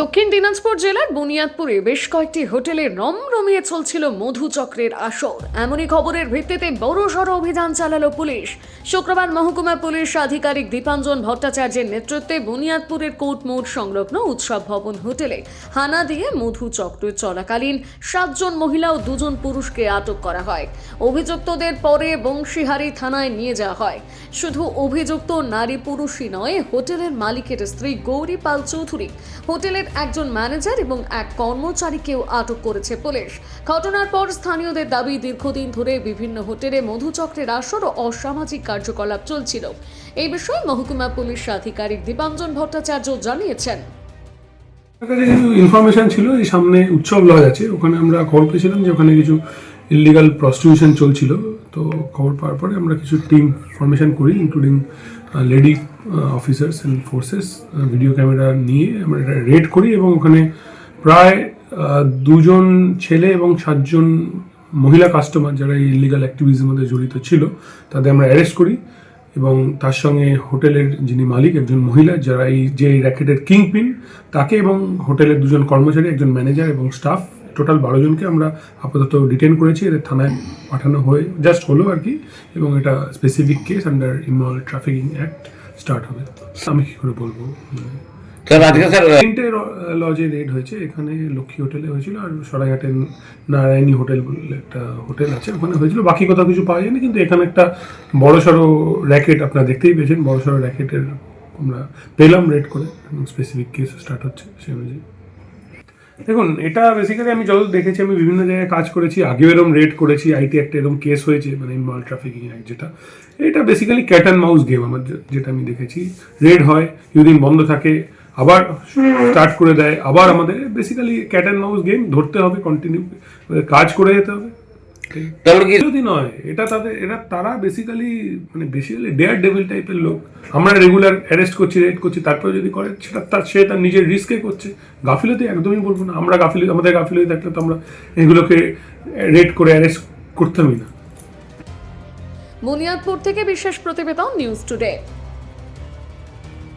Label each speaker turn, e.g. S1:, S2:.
S1: দক্ষিণ দিনাজপুর জেলার বুনিয়াদপুরে বেশ কয়েকটি হোটেলে রমরমিয়ে চলছিল মধুচক্রের আসর। এমনই খবরের ভিত্তিতে বড়সড় অভিযান চালালো পুলিশ। শুক্রবার মহকুমা পুলিশ আধিকারিক দীপাঞ্জন ভট্টাচার্যের নেতৃত্বে বুনিয়াদপুরের কোর্ট মোড় সংলগ্ন উৎসব ভবন হোটেলে হানা দিয়ে মধুচক্র চলাকালীন সাতজন মহিলা ও দুজন পুরুষকে আটক করা হয়। অভিযুক্তদের পরে বংশীহারি থানায় নিয়ে যাওয়া হয়। শুধু অভিযুক্ত নারী পুরুষই নয়, হোটেলের মালিকের স্ত্রী গৌরী পাল চৌধুরী হোটেলের একজন ম্যানেজার এবং এক কর্মচারীকেও আটক করেছে পুলিশ। ঘটনার পর স্থানীয়দের দাবি, দীর্ঘদিন ধরে বিভিন্ন হোটেলে মধুচক্রের আসর ও অসামাজিক কার্যকলাপ চলছিল। এই বিষয়ে মহকুমা পুলিশ আধিকারিক দীপাঞ্জন ভট্টাচার্য জানিয়েছেন।
S2: ইনফরমেশন ছিল, এই সামনে উৎসব লজ আছে। ওখানে আমরা খবর পেয়েছিলাম যে ওখানে কিছু ইলিগাল প্রস্টিটিউশন চলছিল। তো খবর পাওয়ার পরে আমরা কিছু টিম ফরমেশন করি including lady officers and forces video camera নিয়ে আমরা এটা রেড করি এবং ওখানে প্রায় দুজন ছেলে এবং সাতজন মহিলা কাস্টমার যারা এই ইলিগাল অ্যাক্টিভিটির মধ্যে জড়িত ছিল, তাদের আমরা অ্যারেস্ট করি এবং তার সঙ্গে হোটেলের যিনি মালিক, একজন মহিলা যারা এই যে র্যাকেটের কিং পিন তাকে এবং হোটেলের দুজন কর্মচারী, একজন ম্যানেজার এবং স্টাফ টোটাল বারো জনকে আমরা আপাতত ডিটেন করেছি এদের থানায় পাঠানো হয়ে জাস্ট হলো আর কি এবং এটা specific case under immoral trafficking act start হবে। আমি কি করে বলব? তিনটে লজে রেড হয়েছে এখানে লক্ষ্মী হোটেলে হয়েছিল আর সরাইঘাটে নারায়ণী হোটেল বলে একটা হোটেল আছে ওখানে হয়েছিল। বাকি কোথাও কিছু পাওয়া যায়নি কিন্তু এখানে একটা বড় সড়ো র্যাকেট আপনারা দেখতেই পেয়েছেন বড় সড়ো র্যাকেটের আমরা পেলাম রেড করে স্পেসিফিক কেস স্টার্ট হচ্ছে সেই অনুযায়ী। দেখুন, এটা বেসিক্যালি আমি যত দেখেছি, আমি বিভিন্ন জায়গায় কাজ করেছি, আগেও এরকম রেড করেছি আইটি একটা এরকম কেস হয়েছে মানে মাল ট্রাফিকিং অ্যাক্ট যেটা। এটা basically cat and mouse game আমার যেটা আমি দেখেছি। রেড হয় যদি বন্ধ থাকে, আবার স্টার্ট করে দেয়, আবার আমাদের basically cat and mouse game ধরতে হবে কন্টিনিউ কাজ করে যেতে হবে।
S3: তাহলে কি
S2: যদি নয় এটা তাদের এরা তারা বেসিক্যালি মানে বেসিক্যালি ডেয়ার ডেভিল টাইপের লোক। আমরা রেগুলার অ্যারেস্ট করছি রেড করছি তারপরে যদি করে সেটা তার সে তার নিজের রিস্কে করছে। গাফিলতি একদমই বলব না। আমরা গাফিলতি আমাদের গাফিলতি থাকলে তো আমরা এগুলোকে রেড করে অ্যারেস্ট করতামই না।
S1: বুনিয়াদপুর থেকে বিশেষ প্রতিবেদন নিউজ টুডে